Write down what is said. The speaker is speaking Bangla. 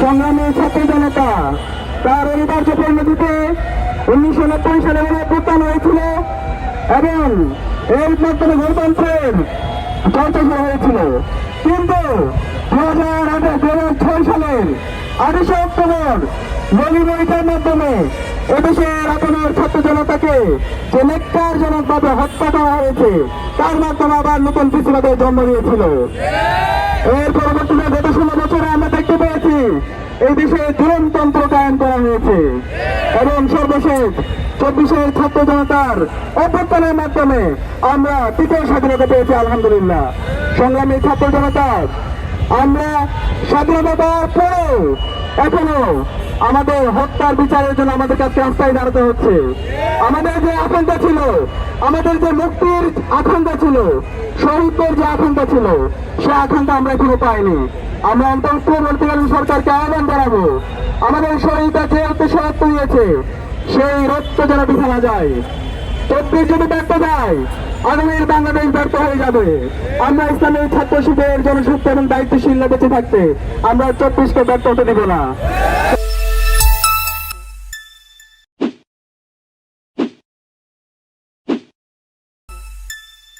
সংগ্রামী ছাত্র জনতা, তার অনিবার্য পরিণতিতে উনিশশো নব্বই সালে প্রত্যান হয়েছিল এবং এর মাধ্যমে গণতন্ত্রের চর্চা শুরু হয়েছিল। কিন্তু দু হাজার আঠারো দু হাজার ছয় সালের আঠাশে অক্টোবর গলিবইটার মাধ্যমে এদেশের আপনার ছাত্র জনতাকে যে নেককারজনকভাবে হত্যা করা হয়েছে, তার মাধ্যমে আবার নতুন ফিসিবাদের জন্ম দিয়েছিল। এর পরবর্তীতে গত এই দেশে জুলমতন্ত্র কায়েম করা হয়েছে। এবং সর্বশেষ চব্বিশের ছাত্র জনতার অভ্যর্থনের মাধ্যমে আমরা তৃতীয় স্বাধীনতা পেয়েছি, আলহামদুলিল্লাহ। সংগ্রামী ছাত্র জনতা, আমরা স্বাধীনতা পাওয়ার পরেও এখনও আমাদের হত্যার বিচারের জন্য আমাদের কাছে রাস্তায় দাঁড়াতে হচ্ছে। আমাদের যে আকাঙ্ক্ষা ছিল, আমাদের যে মুক্তির আকাঙ্ক্ষা ছিল, শহীদদের যে আকাঙ্ক্ষা ছিল, সে আকাঙ্ক্ষা আমরা এখনও পাইনি। আমরা অন্তর্বর্তীকালীন সরকারকে আহ্বান জানাব আমাদের শহীদরা যে রক্ত দিয়েছে সেই রক্ত যেন বিছানা যায়। চব্বিশ যদি ব্যর্থ যায়। আগামীর বাংলাদেশ ব্যর্থ হয়ে যাবে। আমরা ইসলামের ছাত্র শিবের জনশক্তি এবং দায়িত্বশীল বেঁচে থাকতে আমরা চব্বিশকে ব্যর্থ হতে দিব না।